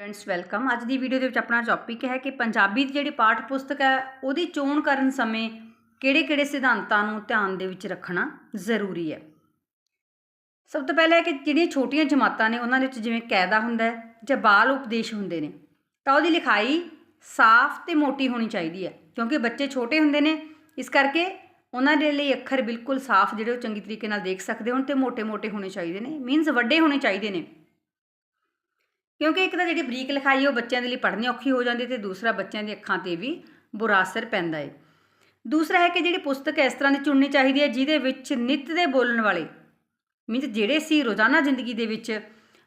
Friends welcome ਅੱਜ ਦੀ video ਦੇ ਵਿੱਚ ਆਪਣਾ ਟੌਪਿਕ ਹੈ ਕਿ ਪੰਜਾਬੀ ਦੀ ਜਿਹੜੀ ਪਾਠ ਪੁਸਤਕ ਹੈ, ਉਹਦੀ ਚੋਣ ਕਰਨ ਸਮੇਂ ਕਿਹੜੇ-ਕਿਹੜੇ ਸਿਧਾਂਤਾਂ ਨੂੰ ਧਿਆਨ ਦੇ ਵਿੱਚ ਰੱਖਣਾ ਜ਼ਰੂਰੀ ਹੈ? ਸਭ ਤੋਂ ਪਹਿਲਾਂ ਕਿ ਜਿਹੜੀਆਂ ਛੋਟੀਆਂ ਜਮਾਤਾਂ ਨੇ, ਉਹਨਾਂ ਦੇ ਵਿੱਚ ਜਿਵੇਂ ਕਾਇਦਾ ਹੁੰਦਾ ਹੈ ਜਾਂ ਬਾਲ ਉਪਦੇਸ਼ ਹੁੰਦੇ ਨੇ, ਤਾਂ ਉਹਦੀ ਲਿਖਾਈ ਸਾਫ਼ ਤੇ ਮੋਟੀ ਹੋਣੀ ਚਾਹੀਦੀ ਹੈ, ਕਿਉਂਕਿ ਬੱਚੇ ਛੋਟੇ ਹੁੰਦੇ ਨੇ, ਇਸ ਕਰਕੇ ਉਹਨਾਂ ਦੇ ਲਈ ਅੱਖਰ ਬਿਲਕੁਲ ਸਾਫ਼ ਜਿਹੜੇ ਉਹ ਚੰਗੀ ਤਰੀਕੇ ਨਾਲ ਦੇਖ ਸਕਦੇ ਹੋਣ ਤੇ ਮੋٹے-ਮੋٹے ਹੋਣੇ ਚਾਹੀਦੇ ਨੇ ਮੀਨਸ ਵੱਡੇ ਹੋਣੇ ਚਾਹੀਦੇ ਨੇ। ਕਿਉਂਕਿ ਇੱਕ ਤਾਂ ਜਿਹੜੀ ਬਰੀਕ ਲਿਖਾਈ ਹੈ ਉਹ ਬੱਚਿਆਂ ਦੇ ਲਈ ਪੜ੍ਹਨੀ ਔਖੀ ਹੋ ਜਾਂਦੀ ਹੈ ਤੇ ਦੂਸਰਾ ਬੱਚਿਆਂ ਦੀਆਂ ਅੱਖਾਂ ਤੇ ਵੀ ਬੁਰਾ ਅਸਰ ਪੈਂਦਾ ਹੈ ਦੂਸਰਾ ਹੈ ਕਿ ਜਿਹੜੀ ਪੁਸਤਕ ਇਸ ਤਰ੍ਹਾਂ ਦੀ ਚੁਣਨੀ ਚਾਹੀਦੀ ਹੈ ਜਿਹਦੇ ਵਿੱਚ ਨਿੱਤ ਦੇ ਬੋਲਣ ਵਾਲੇ, ਮੀਨਸ ਜਿਹੜੇ ਸੀ ਰੋਜ਼ਾਨਾ ਜ਼ਿੰਦਗੀ ਦੇ ਵਿੱਚ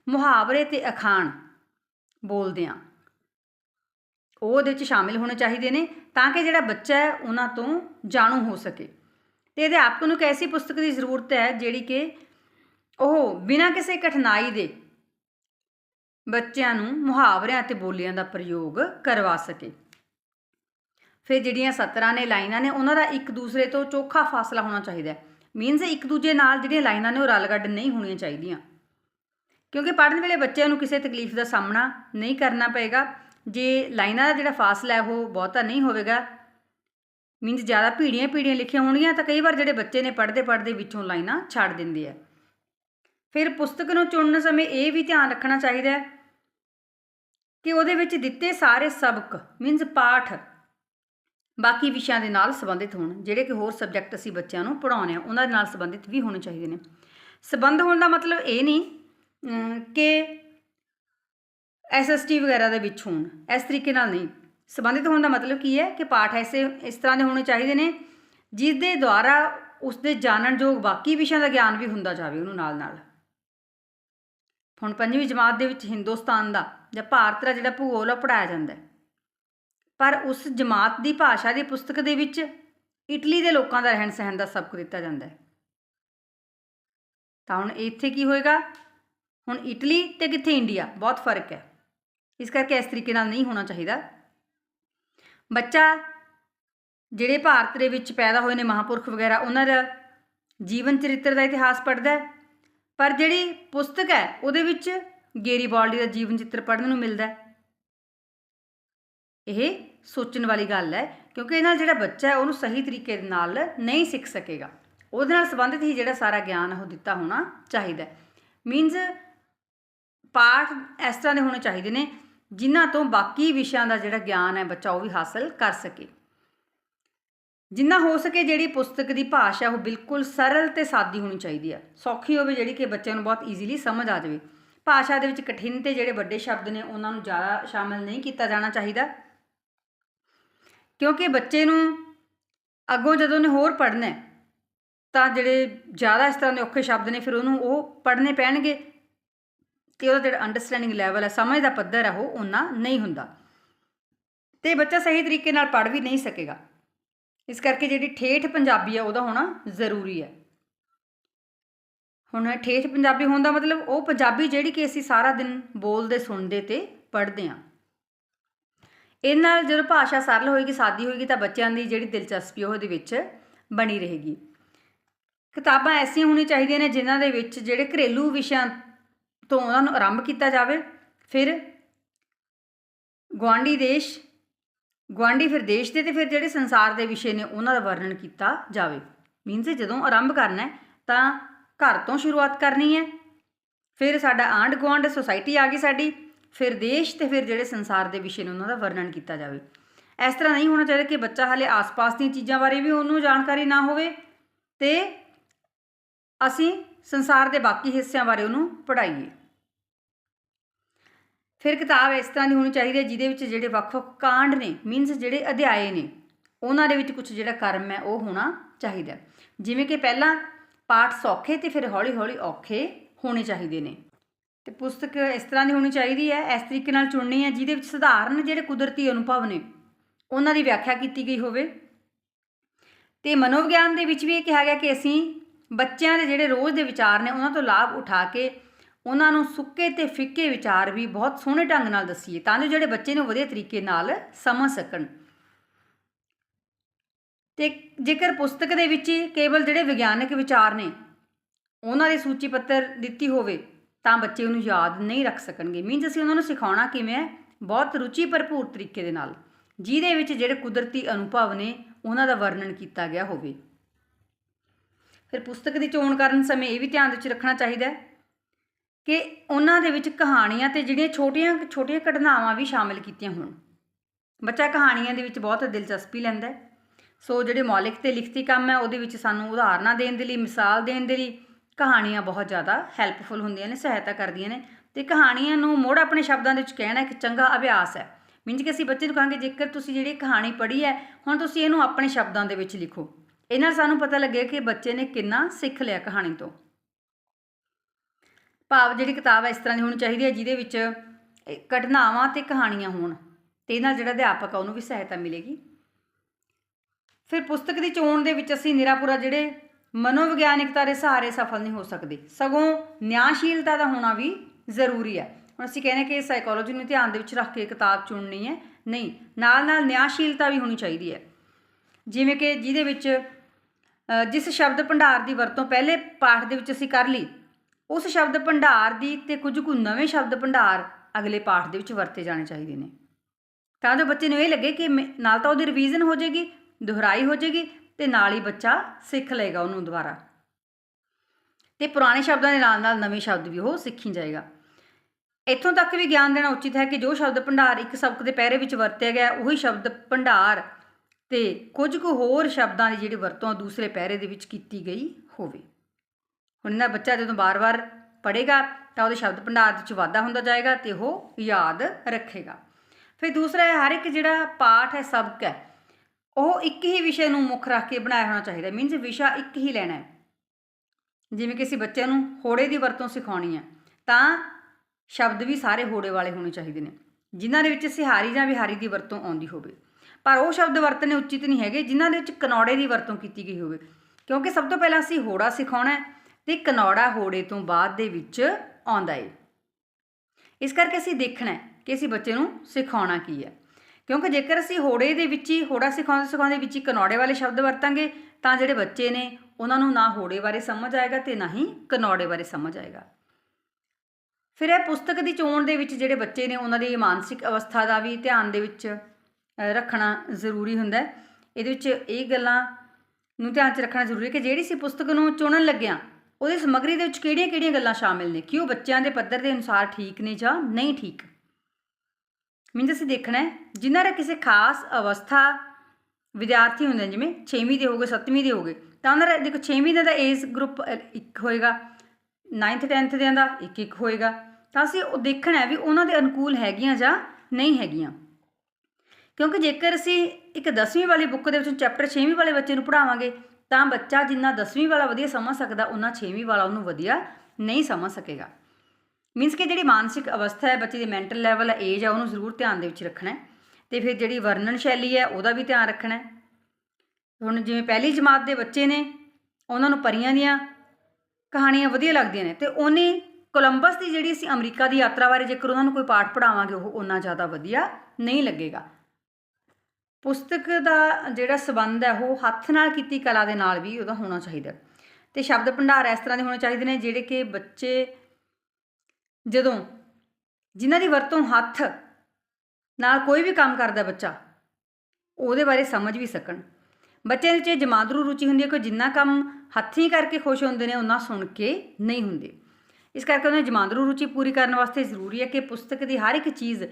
ਮੁਹਾਵਰੇ ਤੇ ਅਖਾਣ ਬੋਲਦੇ ਆ ਉਹ ਉਹਦੇ ਵਿੱਚ ਸ਼ਾਮਿਲ ਹੋਣੇ ਚਾਹੀਦੇ ਨੇ ਤਾਂ ਕਿ ਜਿਹੜਾ ਬੱਚਾ ਹੈ ਉਹਨਾਂ ਤੋਂ ਜਾਣੂ ਹੋ ਸਕੇ। ਤੇ ਅਧਿਆਪਕ ਨੂੰ ਇੱਕ ਐਸੀ ਪੁਸਤਕ ਦੀ ਜ਼ਰੂਰਤ ਹੈ ਜਿਹੜੀ ਕਿ ਉਹ ਬਿਨਾਂ ਕਿਸੇ ਕਠਿਨਾਈ ਦੇ ਬੱਚਿਆਂ ਨੂੰ ਮੁਹਾਵਰਿਆਂ ਅਤੇ ਬੋਲੀਆਂ ਦਾ ਪ੍ਰਯੋਗ ਕਰਵਾ ਸਕੇ। ਫਿਰ ਜਿਹੜੀਆਂ ਸਤਰਾਂ ਨੇ ਲਾਈਨਾਂ ਨੇ, ਉਹਨਾਂ ਦਾ ਇੱਕ ਦੂਸਰੇ ਤੋਂ ਚੋਖਾ ਫਾਸਲਾ ਹੋਣਾ ਚਾਹੀਦਾ ਹੈ। ਮੀਨਸ ਇੱਕ ਦੂਜੇ ਨਾਲ ਜਿਹੜੀਆਂ ਲਾਈਨਾਂ ਨੇ, ਉਹ ਰਲ ਗੱਡ ਨਹੀਂ ਹੋਣੀਆਂ ਚਾਹੀਦੀਆਂ। ਕਿਉਂਕਿ ਪੜ੍ਹਨ ਵੇਲੇ ਬੱਚਿਆਂ ਨੂੰ ਕਿਸੇ ਤਕਲੀਫ ਦਾ ਸਾਹਮਣਾ ਨਹੀਂ ਕਰਨਾ ਪਏਗਾ। ਜੇ ਲਾਈਨਾਂ ਦਾ ਜਿਹੜਾ ਫਾਸਲਾ ਹੈ, ਉਹ ਬਹੁਤਾ ਨਹੀਂ ਹੋਵੇਗਾ। ਮੀਨਸ ਜ਼ਿਆਦਾ ਭੀੜੀਆਂ ਭੀੜੀਆਂ ਲਿਖੀਆਂ ਹੋਣਗੀਆਂ, ਤਾਂ ਕਈ ਵਾਰ ਜਿਹੜੇ ਬੱਚੇ ਨੇ ਪੜ੍ਹਦੇ ਪੜ੍ਹਦੇ ਵਿੱਚੋਂ ਲਾਈਨਾਂ ਛੱਡ ਦਿੰਦੇ ਆ। ਫਿਰ ਪੁਸਤਕ ਨੂੰ ਚੁਣਨ ਸਮੇਂ ਇਹ ਵੀ ਧਿਆਨ ਰੱਖਣਾ ਚਾਹੀਦਾ ਹੈ ਕਿ ਉਹਦੇ ਵਿੱਚ ਦਿੱਤੇ ਸਾਰੇ ਸਬਕ ਮੀਨਸ ਪਾਠ ਬਾਕੀ ਵਿਸ਼ਿਆਂ ਦੇ ਨਾਲ ਸੰਬੰਧਿਤ ਹੋਣ ਜਿਹੜੇ ਕਿ ਹੋਰ ਸਬਜੈਕਟ ਅਸੀਂ ਬੱਚਿਆਂ ਨੂੰ ਪੜਾਉਣੇ ਆ ਉਹਨਾਂ ਦੇ ਨਾਲ ਸੰਬੰਧਿਤ ਵੀ ਹੋਣੇ ਚਾਹੀਦੇ ਨੇ। ਸੰਬੰਧ ਹੋਣ ਦਾ ਮਤਲਬ ਇਹ ਨਹੀਂ ਅਮ, ਕਿ ਐਸਐਸਟੀ ਵਗੈਰਾ ਦੇ ਵਿੱਚ ਹੋਣ ਇਸ ਤਰੀਕੇ ਨਾਲ ਨਹੀਂ। ਸੰਬੰਧਿਤ ਹੋਣ ਦਾ ਮਤਲਬ ਕੀ ਹੈ ਕਿ ਪਾਠ ਐਸੇ ਇਸ ਤਰ੍ਹਾਂ ਦੇ ਹੋਣੇ ਚਾਹੀਦੇ ਨੇ ਜਿਸ ਦੇ ਦੁਆਰਾ ਉਸ ਦੇ ਜਾਣਨਯੋਗ ਬਾਕੀ ਵਿਸ਼ਿਆਂ ਦਾ ਗਿਆਨ ਵੀ ਹੁੰਦਾ ਜਾਵੇ ਉਹਨੂੰ ਨਾਲ ਨਾਲ ਹੁਣ ਪੰਜਵੀਂ ਜਮਾਤ ਦੇ ਵਿੱਚ ਹਿੰਦੁਸਤਾਨ ਦਾ ਜਾਂ ਭਾਰਤ ਦਾ ਜਿਹੜਾ ਭੂਗੋਲ ਆ ਪੜਾਇਆ ਜਾਂਦਾ ਹੈ। ਪਰ ਉਸ ਜਮਾਤ ਦੀ ਭਾਸ਼ਾ ਦੀ ਪੁਸਤਕ ਦੇ ਵਿੱਚ ਇਟਲੀ ਦੇ ਲੋਕਾਂ ਦਾ ਰਹਿਣ ਸਹਿਣ ਦਾ ਸਬਕ ਦਿੱਤਾ ਜਾਂਦਾ ਹੈ। ਤਾਂ ਹੁਣ ਇੱਥੇ ਕੀ ਹੋਏਗਾ? ਹੁਣ ਇਟਲੀ ਤੇ ਕਿੱਥੇ ਇੰਡੀਆ? ਬਹੁਤ ਫ਼ਰਕ ਹੈ। ਇਸ ਕਰਕੇ ਇਸ ਤਰੀਕੇ ਨਾਲ ਨਹੀਂ ਹੋਣਾ ਚਾਹੀਦਾ। ਬੱਚਾ ਜਿਹੜੇ ਭਾਰਤ ਦੇ ਵਿੱਚ ਪੈਦਾ ਹੋਏ ਨੇ ਮਹਾਪੁਰਖ ਵਗੈਰਾ, ਉਹਨਾਂ ਦਾ ਜੀਵਨ ਚਰਿੱਤਰ ਦਾ ਇਤਿਹਾਸ ਪੜ੍ਹਦਾ ਹੈ। ਪਰ ਜਿਹੜੀ ਪੁਸਤਕ ਹੈ, ਉਹਦੇ ਵਿੱਚ ਗੇਰੀ ਗੇਰੀਬਾਲਡੀ ਦਾ ਜੀਵਨ ਚਿੱਤਰ ਪੜ੍ਹਨ ਨੂੰ ਮਿਲਦਾ ਹੈ। ਇਹ ਸੋਚਣ ਵਾਲੀ ਗੱਲ ਹੈ, ਕਿਉਂਕਿ ਇਹਨਾਂ ਜਿਹੜਾ ਬੱਚਾ ਹੈ, ਉਹਨੂੰ ਸਹੀ ਤਰੀਕੇ ਦੇ ਨਾਲ ਨਹੀਂ ਸਿੱਖ ਸਕੇਗਾ। ਉਹਦੇ ਨਾਲ ਸੰਬੰਧਿਤ ਹੀ ਜਿਹੜਾ ਸਾਰਾ ਗਿਆਨ ਉਹ ਦਿੱਤਾ ਹੋਣਾ ਚਾਹੀਦਾ ਹੈ। ਮੀਨਸ ਪਾਠ ਇਸ ਤਰ੍ਹਾਂ ਦੇ ਹੋਣੇ ਚਾਹੀਦੇ ਨੇ, ਜਿਨ੍ਹਾਂ ਤੋਂ ਬਾਕੀ ਵਿਸ਼ਿਆਂ ਦਾ ਜਿਹੜਾ ਗਿਆਨ ਹੈ, ਬੱਚਾ ਉਹ ਵੀ ਹਾਸਲ ਕਰ ਸਕੇ। ਜਿੰਨਾ ਹੋ ਸਕੇ ਜਿਹੜੀ ਪੁਸਤਕ ਦੀ ਭਾਸ਼ਾ ਉਹ ਬਿਲਕੁਲ ਸਰਲ ਤੇ ਸਾਦੀ ਹੋਣੀ ਚਾਹੀਦੀ ਹੈ ਸੌਖੀ ਹੋਵੇ ਜਿਹੜੀ ਕਿ ਬੱਚਿਆਂ ਨੂੰ ਬਹੁਤ ਈਜ਼ੀਲੀ ਸਮਝ ਆ ਜਾਵੇ। ਭਾਸ਼ਾ ਦੇ ਵਿੱਚ ਕਠਿਨ ਤੇ ਜਿਹੜੇ ਵੱਡੇ ਸ਼ਬਦ ਨੇ ਉਹਨਾਂ ਨੂੰ ਜ਼ਿਆਦਾ ਸ਼ਾਮਿਲ ਨਹੀਂ ਕੀਤਾ ਜਾਣਾ ਚਾਹੀਦਾ। ਕਿਉਂਕਿ ਬੱਚੇ ਨੂੰ ਅੱਗੋਂ ਜਦੋਂ ਨੇ ਹੋਰ ਪੜ੍ਹਨਾ ਤਾਂ ਜਿਹੜੇ ਜ਼ਿਆਦਾ ਇਸ ਤਰ੍ਹਾਂ ਦੇ ਔਖੇ ਸ਼ਬਦ ਨੇ ਫਿਰ ਉਹਨੂੰ ਉਹ ਪੜ੍ਹਨੇ ਪੈਣਗੇ। ਤੇ ਉਹਦਾ ਜਿਹੜਾ ਅੰਡਰਸਟੈਂਡਿੰਗ ਲੈਵਲ ਹੈ, ਸਮਝ ਦਾ ਪੱਧਰ ਹੈ, ਉਹ ਉਹਨਾਂ ਨਹੀਂ ਹੁੰਦਾ। ਤੇ ਬੱਚਾ ਸਹੀ ਤਰੀਕੇ ਨਾਲ ਪੜ੍ਹ ਵੀ ਨਹੀਂ ਸਕੇਗਾ। ਇਸ ਕਰਕੇ ਜਿਹੜੀ ਠੇਠ ਪੰਜਾਬੀ ਹੈ ਉਹਦਾ ਹੋਣਾ ਜ਼ਰੂਰੀ ਹੈ ਹੁਣ ਠੇਠ ਪੰਜਾਬੀ ਹੋਣ ਦਾ ਮਤਲਬ ਉਹ ਪੰਜਾਬੀ ਜਿਹੜੀ ਕਿ ਅਸੀਂ ਸਾਰਾ ਦਿਨ ਬੋਲਦੇ, ਸੁਣਦੇ ਤੇ ਪੜ੍ਹਦੇ ਹਾਂ ਇਹ ਨਾਲ ਜਦੋਂ ਭਾਸ਼ਾ ਸਰਲ ਹੋਏਗੀ, ਸਾਦੀ ਹੋਏਗੀ, ਤਾਂ ਬੱਚਿਆਂ ਦੀ ਜਿਹੜੀ ਦਿਲਚਸਪੀ ਉਹ ਉਹਦੇ ਵਿੱਚ ਬਣੀ ਰਹੇਗੀ। ਕਿਤਾਬਾਂ ਐਸੀਆਂ ਹੋਣੀਆਂ ਚਾਹੀਦੀਆਂ ਨੇ, ਜਿਨ੍ਹਾਂ ਦੇ ਵਿੱਚ ਜਿਹੜੇ ਘਰੇਲੂ ਵਿਸ਼ਿਆਂ ਤੋਂ ਉਹਨਾਂ ਨੂੰ ਆਰੰਭ ਕੀਤਾ ਜਾਵੇ। ਫਿਰ ਗੁਆਂਢੀ ਦੇਸ਼ ਗੁਆਂਢੀ ਫਿਰ ਦੇਸ਼ ਦੇ ਤੇ ਫਿਰ ਜਿਹੜੇ ਸੰਸਾਰ ਦੇ ਵਿਸ਼ੇ ਨੇ ਉਹਨਾਂ ਦਾ ਵਰਣਨ ਕੀਤਾ ਜਾਵੇ। ਮੀਨਸ ਜਦੋਂ ਆਰੰਭ ਕਰਨਾ ਹੈ, ਤਾਂ ਘਰ ਤੋਂ ਸ਼ੁਰੂਆਤ ਕਰਨੀ ਹੈ। ਫਿਰ ਸਾਡਾ ਆਂਢ ਗੁਆਂਢ ਸੁਸਾਇਟੀ ਆ ਗਈ ਸਾਡੀ। ਫਿਰ ਦੇਸ਼ ਤੇ ਫਿਰ ਜਿਹੜੇ ਸੰਸਾਰ ਦੇ ਵਿਸ਼ੇ ਨੇ ਉਹਨਾਂ ਦਾ ਵਰਣਨ ਕੀਤਾ ਜਾਵੇ। ਇਸ ਤਰ੍ਹਾਂ ਨਹੀਂ ਹੋਣਾ ਚਾਹੀਦਾ ਕਿ ਬੱਚਾ ਹਾਲੇ ਆਸ-ਪਾਸ ਦੀਆਂ ਚੀਜ਼ਾਂ ਬਾਰੇ ਵੀ ਉਹਨੂੰ ਜਾਣਕਾਰੀ ਨਾ ਹੋਵੇ ਤੇ ਅਸੀਂ ਸੰਸਾਰ ਦੇ ਬਾਕੀ ਹਿੱਸਿਆਂ ਬਾਰੇ ਉਹਨੂੰ ਪੜ੍ਹਾਈਏ। ਫਿਰ ਕਿਤਾਬ ਇਸ ਤਰ੍ਹਾਂ ਦੀ ਹੋਣੀ ਚਾਹੀਦੀ ਹੈ ਜਿਹਦੇ ਵਿੱਚ ਜਿਹੜੇ ਵੱਖ-ਵੱਖ ਕਾਂਡ ਨੇ ਮੀਨਸ ਜਿਹੜੇ ਅਧਿਆਏ ਨੇ, ਉਹਨਾਂ ਦੇ ਵਿੱਚ ਕੁਝ ਜਿਹੜਾ ਕਰਮ ਹੈ ਉਹ ਹੋਣਾ ਚਾਹੀਦਾ ਜਿਵੇਂ ਕਿ ਪਹਿਲਾਂ ਪਾਠ ਸੌਖੇ ਤੇ ਫਿਰ ਹੌਲੀ-ਹੌਲੀ ਔਖੇ ਹੋਣੇ ਚਾਹੀਦੇ ਨੇ। ਤੇ ਪੁਸਤਕ ਇਸ ਤਰ੍ਹਾਂ ਦੀ ਹੋਣੀ ਚਾਹੀਦੀ ਹੈ, ਇਸ ਤਰੀਕੇ ਨਾਲ ਚੁਣਨੀ ਹੈ ਜਿਹਦੇ ਵਿੱਚ ਸਧਾਰਨ ਜਿਹੜੇ ਕੁਦਰਤੀ ਅਨੁਭਵ ਨੇ, ਉਹਨਾਂ ਦੀ ਵਿਆਖਿਆ ਕੀਤੀ ਗਈ ਹੋਵੇ। ਤੇ ਮਨੋਵਿਗਿਆਨ ਦੇ ਵਿੱਚ ਵੀ ਇਹ ਕਿਹਾ ਗਿਆ ਕਿ ਅਸੀਂ ਬੱਚਿਆਂ ਦੇ ਜਿਹੜੇ ਰੋਜ਼ ਦੇ ਵਿਚਾਰ ਨੇ, ਉਹਨਾਂ ਤੋਂ ਲਾਭ ਉਠਾ ਕੇ ਉਹਨਾਂ ਨੂੰ ਸੁੱਕੇ ਤੇ ਫਿੱਕੇ ਵਿਚਾਰ ਵੀ ਬਹੁਤ ਸੋਹਣੇ ਢੰਗ ਨਾਲ ਦੱਸੀਏ, ਤਾਂ ਜੋ ਜਿਹੜੇ ਬੱਚੇ ਨੂੰ ਵਧੀਆ ਤਰੀਕੇ ਨਾਲ ਸਮਝ ਸਕਣ। ਤੇ ਜੇਕਰ ਪੁਸਤਕ ਦੇ ਵਿੱਚ ਕੇਵਲ ਜਿਹੜੇ ਵਿਗਿਆਨਕ ਵਿਚਾਰ ਨੇ, ਉਹਨਾਂ ਦੀ ਸੂਚੀ ਪੱਤਰ ਦਿੱਤੀ ਹੋਵੇ, ਤਾਂ ਬੱਚੇ ਉਹਨੂੰ ਯਾਦ ਨਹੀਂ ਰੱਖ ਸਕਣਗੇ। ਮੀਨਸ ਅਸੀਂ ਉਹਨਾਂ ਨੂੰ ਸਿਖਾਉਣਾ ਕਿਵੇਂ ਹੈ? ਬਹੁਤ ਰੁਚੀ ਭਰਪੂਰ ਤਰੀਕੇ ਦੇ ਨਾਲ, ਜਿਹਦੇ ਵਿੱਚ ਜਿਹੜੇ ਕੁਦਰਤੀ ਅਨੁਭਵ ਨੇ, ਉਹਨਾਂ ਦਾ ਵਰਣਨ ਕੀਤਾ ਗਿਆ ਹੋਵੇ। ਫਿਰ ਪੁਸਤਕ ਦੀ ਚੋਣ ਕਰਨ ਸਮੇਂ ਇਹ ਵੀ ਧਿਆਨ ਵਿੱਚ ਰੱਖਣਾ ਚਾਹੀਦਾ ਹੈ ਕਿ ਉਹਨਾਂ ਦੇ ਵਿੱਚ ਕਹਾਣੀਆਂ ਤੇ ਜਿਹੜੀਆਂ ਛੋਟੀਆਂ ਛੋਟੀਆਂ ਘਟਨਾਵਾਂ ਵੀ ਸ਼ਾਮਿਲ ਕੀਤੀਆਂ ਹੋਣ। ਬੱਚਾ ਕਹਾਣੀਆਂ ਦੇ ਵਿੱਚ ਬਹੁਤ ਦਿਲਚਸਪੀ ਲੈਂਦਾ ਹੈ। ਸੋ ਜਿਹੜੇ ਮੌਲਿਕ ਤੇ ਲਿਖਤੀ ਕੰਮ ਹੈ, ਉਹਦੇ ਵਿੱਚ ਸਾਨੂੰ ਉਦਾਹਰਨਾਂ ਦੇਣ ਦੇ ਲਈ, ਮਿਸਾਲ ਦੇਣ ਦੇ ਲਈ ਕਹਾਣੀਆਂ ਬਹੁਤ ਜ਼ਿਆਦਾ ਹੈਲਪਫੁਲ ਹੁੰਦੀਆਂ ਨੇ, ਸਹਾਇਤਾ ਕਰਦੀਆਂ ਨੇ। ਤੇ ਕਹਾਣੀਆਂ ਨੂੰ ਮੁੜ ਆਪਣੇ ਸ਼ਬਦਾਂ ਦੇ ਵਿੱਚ ਕਹਿਣਾ ਇੱਕ ਚੰਗਾ ਅਭਿਆਸ ਹੈ। ਮੀਨਸ ਕਿ ਅਸੀਂ ਬੱਚੇ ਨੂੰ ਕਹਾਂਗੇ, ਜੇਕਰ ਤੁਸੀਂ ਜਿਹੜੀ ਕਹਾਣੀ ਪੜ੍ਹੀ ਹੈ, ਹੁਣ ਤੁਸੀਂ ਇਹਨੂੰ ਆਪਣੇ ਸ਼ਬਦਾਂ ਦੇ ਵਿੱਚ ਲਿਖੋ। ਇਹਨਾਂ ਸਾਨੂੰ ਪਤਾ ਲੱਗਿਆ ਕਿ ਬੱਚੇ ਨੇ ਕਿੰਨਾ ਸਿੱਖ ਲਿਆ ਕਹਾਣੀ ਤੋਂ। ਭਾਵ ਜਿਹੜੀ ਕਿਤਾਬ ਇਸ ਤਰ੍ਹਾਂ ਦੀ ਹੋਣੀ ਚਾਹੀਦੀ ਹੈ ਜਿਹਦੇ ਵਿੱਚ ਘਟਨਾਵਾਂ ਤੇ ਕਹਾਣੀਆਂ ਹੋਣ ਤੇ ਇਹ ਨਾਲ ਜਿਹੜਾ ਅਧਿਆਪਕ ਆ ਉਹਨੂੰ ਵੀ ਸਹਾਇਤਾ ਮਿਲੇਗੀ। ਫਿਰ ਪੁਸਤਕ ਦੀ ਚੋਣ ਦੇ ਵਿੱਚ ਅਸੀਂ ਨਿਰਾਪੁਰਾ ਜਿਹੜੇ ਮਨੋਵਿਗਿਆਨਿਕਤਾ ਦੇ ਸਹਾਰੇ ਸਫਲ ਨਹੀਂ ਹੋ ਸਕਦੇ। ਸਗੋਂ ਨਿਆਂਸ਼ੀਲਤਾ ਦਾ ਹੋਣਾ ਵੀ ਜ਼ਰੂਰੀ ਹੈ। ਹੁਣ ਅਸੀਂ ਕਹਿੰਦੇ ਕਿ ਸਾਈਕੋਲੋਜੀ ਨੂੰ ਧਿਆਨ ਦੇ ਵਿੱਚ ਰੱਖ ਕੇ ਕਿਤਾਬ ਚੁਣਨੀ ਹੈ। ਨਹੀਂ ਨਾਲ ਨਾਲ ਨਿਆਂਸ਼ੀਲਤਾ ਵੀ ਹੋਣੀ ਚਾਹੀਦੀ ਹੈ। ਜਿਵੇਂ ਕਿ ਜਿਹਦੇ ਵਿੱਚ ਜਿਸ ਸ਼ਬਦ ਭੰਡਾਰ ਦੀ ਵਰਤੋਂ ਪਹਿਲੇ ਪਾਠ ਦੇ ਵਿੱਚ ਅਸੀਂ ਕਰ ਲਈ ਉਸ ਸ਼ਬਦ ਭੰਡਾਰ ਦੀ ਤੇ ਕੁਝ ਕੁ ਨਵੇਂ ਸ਼ਬਦ ਭੰਡਾਰ ਅਗਲੇ ਪਾਠ ਦੇ ਵਿੱਚ ਵਰਤੇ ਜਾਣੇ ਚਾਹੀਦੇ ਨੇ। ਤਾਂ ਜੋ ਬੱਚੇ ਨੂੰ ਇਹ ਲੱਗੇ ਕਿ ਮੈਂ- ਨਾਲ ਤਾਂ ਉਹਦੀ ਰਿਵੀਜ਼ਨ ਹੋ ਜਾਏਗੀ, ਦੁਹਰਾਈ ਹੋ ਜਾਏਗੀ ਤੇ ਨਾਲ ਹੀ ਬੱਚਾ ਸਿੱਖ ਲਏਗਾ ਉਹਨੂੰ ਦੁਬਾਰਾ। ਤੇ ਪੁਰਾਣੇ ਸ਼ਬਦਾਂ ਦੇ ਨਾਲ ਨਾਲ ਨਵੇਂ ਸ਼ਬਦ ਵੀ ਉਹ ਸਿੱਖੀ ਜਾਏਗਾ। ਇੱਥੋਂ ਤੱਕ ਵੀ ਗਿਆਨ ਦੇਣਾ ਉਚਿਤ ਹੈ ਕਿ ਜੋ ਸ਼ਬਦ ਭੰਡਾਰ ਇੱਕ ਸਬਕ ਦੇ ਪਹਿਰੇ ਵਿੱਚ ਵਰਤਿਆ ਗਿਆ, ਉਹੀ ਸ਼ਬਦ ਭੰਡਾਰ ਤੇ ਕੁਝ ਕੁ ਹੋਰ ਸ਼ਬਦਾਂ ਦੀ ਜਿਹੜੀ ਵਰਤੋਂ ਦੂਸਰੇ ਪਹਿਰੇ ਦੇ ਵਿੱਚ ਕੀਤੀ ਗਈ ਹੋਵੇ। ਹੁਣ ਇਹਦਾ ਬੱਚਾ ਜਦੋਂ ਬਾਰ-ਬਾਰ ਪੜ੍ਹੇਗਾ ਤਾਂ ਉਹਦੇ ਸ਼ਬਦ ਭੰਡਾਰ ਵਿੱਚ ਵਾਧਾ ਹੁੰਦਾ ਜਾਏਗਾ ਤੇ ਉਹ ਯਾਦ ਰੱਖੇਗਾ। ਫਿਰ ਦੂਸਰਾ ਹੈ ਹਰ ਇੱਕ ਜਿਹੜਾ ਪਾਠ ਹੈ, ਸਬਕ ਹੈ, ਉਹ ਇੱਕ ਹੀ ਵਿਸ਼ੇ ਨੂੰ ਮੁੱਖ ਰੱਖ ਕੇ ਬਣਾਇਆ ਹੋਣਾ ਚਾਹੀਦਾ। ਮੀਨਸ ਵਿਸ਼ਾ ਇੱਕ ਹੀ ਲੈਣਾ ਹੈ। ਜਿਵੇਂ ਕਿ ਅਸੀਂ ਬੱਚਿਆਂ ਨੂੰ ਹੋੜੇ ਦੀ ਵਰਤੋਂ ਸਿਖਾਉਣੀ ਹੈ, ਤਾਂ ਸ਼ਬਦ ਵੀ ਸਾਰੇ ਹੋੜੇ ਵਾਲੇ ਹੋਣੇ ਚਾਹੀਦੇ ਨੇ, ਜਿਨ੍ਹਾਂ ਦੇ ਵਿੱਚ ਸਿਹਾਰੀ ਜਾਂ ਵਿਹਾਰੀ ਦੀ ਵਰਤੋਂ ਆਉਂਦੀ ਹੋਵੇ। ਪਰ ਉਹ ਸ਼ਬਦ ਵਰਤਨੇ ਉਚਿਤ ਨਹੀਂ ਹੈਗੇ, ਜਿਨ੍ਹਾਂ ਦੇ ਵਿੱਚ ਕਨੌੜੇ ਦੀ ਵਰਤੋਂ ਕੀਤੀ ਗਈ ਹੋਵੇ। ਕਿਉਂਕਿ ਸਭ ਤੋਂ ਪਹਿਲਾਂ ਅਸੀਂ ਹੋੜਾ ਸਿਖਾਉਣਾ ਹੈ ਤੇ ਕਨੌੜਾ ਹੋੜੇ ਤੋਂ ਬਾਅਦ ਦੇ ਵਿੱਚ ਆਉਂਦਾ ਏ। ਇਸ ਕਰਕੇ ਅਸੀਂ ਦੇਖਣਾ ਹੈ ਕਿ ਅਸੀਂ ਬੱਚੇ ਨੂੰ ਸਿਖਾਉਣਾ ਕੀ ਹੈ ਕਿਉਂਕਿ ਜੇਕਰ ਅਸੀਂ ਹੋੜੇ ਦੇ ਵਿੱਚ ਹੀ, ਹੋੜਾ ਸਿਖਾਉਂਦੇ ਸਿਖਾਉਂਦੇ ਵਿੱਚ ਹੀ ਕਨੌੜੇ ਵਾਲੇ ਸ਼ਬਦ ਵਰਤਾਂਗੇ, ਤਾਂ ਜਿਹੜੇ ਬੱਚੇ ਨੇ, ਉਹਨਾਂ ਨੂੰ ਨਾ ਹੋੜੇ ਬਾਰੇ ਸਮਝ ਆਏਗਾ ਤੇ ਨਾ ਹੀ ਕਨੌੜੇ ਬਾਰੇ ਸਮਝ ਆਏਗਾ। ਫਿਰ ਇਹ ਪੁਸਤਕ ਦੀ ਚੋਣ ਦੇ ਵਿੱਚ ਜਿਹੜੇ ਬੱਚੇ ਨੇ, ਉਹਨਾਂ ਦੀ ਮਾਨਸਿਕ ਅਵਸਥਾ ਦਾ ਵੀ ਧਿਆਨ ਦੇ ਵਿੱਚ ਰੱਖਣਾ ਜ਼ਰੂਰੀ ਹੁੰਦਾ ਹੈ। ਇਹਦੇ ਵਿੱਚ ਇਹ ਗੱਲਾਂ ਨੂੰ ਧਿਆਨ 'ਚ ਰੱਖਣਾ ਜ਼ਰੂਰੀ ਹੈ ਕਿ ਜਿਹੜੀ ਸੀ ਪੁਸਤਕ ਨੂੰ ਚੁਣਨ ਲੱਗਿਆ ਉਹਦੇ ਸਮੱਗਰੀ ਦੇ ਵਿੱਚ ਕਿਹੜੀਆਂ-ਕਿਹੜੀਆਂ ਗੱਲਾਂ ਸ਼ਾਮਿਲ ਨੇ? ਕਿ ਉਹ ਬੱਚਿਆਂ ਦੇ ਪੱਧਰ ਦੇ ਅਨੁਸਾਰ ਠੀਕ ਨੇ ਜਾਂ ਨਹੀਂ ਠੀਕ? ਮੀਨਸ ਅਸੀਂ ਦੇਖਣਾ ਹੈ, ਜਿਨ੍ਹਾਂ ਦਾ ਕਿਸੇ ਖਾਸ ਅਵਸਥਾ ਵਿਦਿਆਰਥੀ ਹੁੰਦੇ ਨੇ, ਜਿਵੇਂ 6ਵੀਂ ਦੇ ਹੋਗੇ 7ਵੀਂ ਦੇ ਹੋਗੇ ਤਾਂ ਉਹਨਾਂ ਦਾ, ਦੇਖੋ 6ਵੀਂ ਦਾ ਏਜ ਗਰੁੱਪ ਇੱਕ ਹੋਏਗਾ 9th 10th ਦੇ ਦਾ ਇੱਕ ਇੱਕ ਹੋਏਗਾ, ਤਾਂ ਅਸੀਂ ਉਹ ਦੇਖਣਾ ਵੀ ਉਹਨਾਂ ਦੇ ਅਨੁਕੂਲ ਹੈਗੀਆਂ ਜਾਂ ਨਹੀਂ ਹੈਗੀਆਂ। ਕਿਉਂਕਿ ਜੇਕਰ ਅਸੀਂ ਇੱਕ 10ਵੀਂ ਵਾਲੀ ਬੁੱਕ ਦੇ ਵਿੱਚੋਂ ਚੈਪਟਰ 6ਵੀਂ ਵਾਲੇ ਬੱਚੇ ਨੂੰ ਪੜਾਵਾਂਗੇ ਤਾਂ ਬੱਚਾ ਜਿੰਨਾ 10ਵੀਂ ਵਾਲਾ ਵਧੀਆ ਸਮਝ ਸਕਦਾ ਉਹਨਾਂ 6ਵੀਂ ਵਾਲਾ ਉਹਨੂੰ ਵਧੀਆ ਨਹੀਂ ਸਮਝ ਸਕੇਗਾ। ਮੀਨਸ ਕਿ ਜਿਹੜੀ ਮਾਨਸਿਕ ਅਵਸਥਾ ਹੈ, ਬੱਚੇ ਦੀ ਮੈਂਟਲ ਲੈਵਲ ਹੈ ਏਜ ਹੈ, ਉਹਨੂੰ ਜ਼ਰੂਰ ਧਿਆਨ ਦੇ ਵਿੱਚ ਰੱਖਣਾ ਹੈ ਤੇ ਫਿਰ ਜਿਹੜੀ ਵਰਣਨ ਸ਼ੈਲੀ ਹੈ, ਉਹਦਾ ਵੀ ਧਿਆਨ ਰੱਖਣਾ ਹੈ। ਹੁਣ ਜਿਵੇਂ ਪਹਿਲੀ ਜਮਾਤ ਦੇ ਬੱਚੇ ਨੇ, ਉਹਨਾਂ ਨੂੰ ਪਰੀਆਂ ਦੀਆਂ ਕਹਾਣੀਆਂ ਵਧੀਆ ਲੱਗਦੀਆਂ ਨੇ ਤੇ ਉਹਨੇ ਕੋਲੰਬਸ ਦੀ ਜਿਹੜੀ ਅਸੀਂ ਅਮਰੀਕਾ ਦੀ ਯਾਤਰਾ ਬਾਰੇ ਜੇਕਰ ਉਹਨਾਂ ਨੂੰ ਕੋਈ ਪਾਠ ਪੜਾਵਾਂਗੇ ਉਹ ਉਹਨਾਂ ਜ਼ਿਆਦਾ ਵਧੀਆ ਨਹੀਂ ਲੱਗੇਗਾ। ਪੁਸਤਕ ਦਾ ਜਿਹੜਾ ਸਬੰਧ ਹੈ, ਉਹ ਹੱਥ ਨਾਲ ਕੀਤੀ ਕਲਾ ਦੇ ਨਾਲ ਵੀ ਉਹਦਾ ਹੋਣਾ ਚਾਹੀਦਾ। ਤੇ ਸ਼ਬਦ ਭੰਡਾਰ ਇਸ ਤਰ੍ਹਾਂ ਦੇ ਹੋਣੇ ਚਾਹੀਦੇ ਨੇ, ਜਿਹੜੇ ਕਿ ਬੱਚੇ ਜਦੋਂ ਜਿਨ੍ਹਾਂ ਦੀ ਵਰਤੋਂ ਹੱਥ ਨਾਲ ਕੋਈ ਵੀ ਕੰਮ ਕਰਦਾ ਬੱਚਾ, ਉਹਦੇ ਬਾਰੇ ਸਮਝ ਵੀ ਸਕਣ। ਬੱਚਿਆਂ ਦੇ ਵਿੱਚ ਜਮਾਦਰੂ ਰੁਚੀ ਹੁੰਦੀ ਹੈ ਕਿ ਜਿੰਨਾ ਕੰਮ ਹੱਥੀਂ ਕਰਕੇ ਖੁਸ਼ ਹੁੰਦੇ ਨੇ ਉਹਨਾਂ ਸੁਣ ਕੇ ਨਹੀਂ ਹੁੰਦੇ। ਇਸ ਕਰਕੇ ਉਹਨਾਂ ਦੀ ਜਮਾਂਦਰੂ ਰੁਚੀ ਪੂਰੀ ਕਰਨ ਵਾਸਤੇ ਜ਼ਰੂਰੀ ਹੈ ਕਿ ਪੁਸਤਕ ਦੀ ਹਰ ਇੱਕ ਚੀਜ਼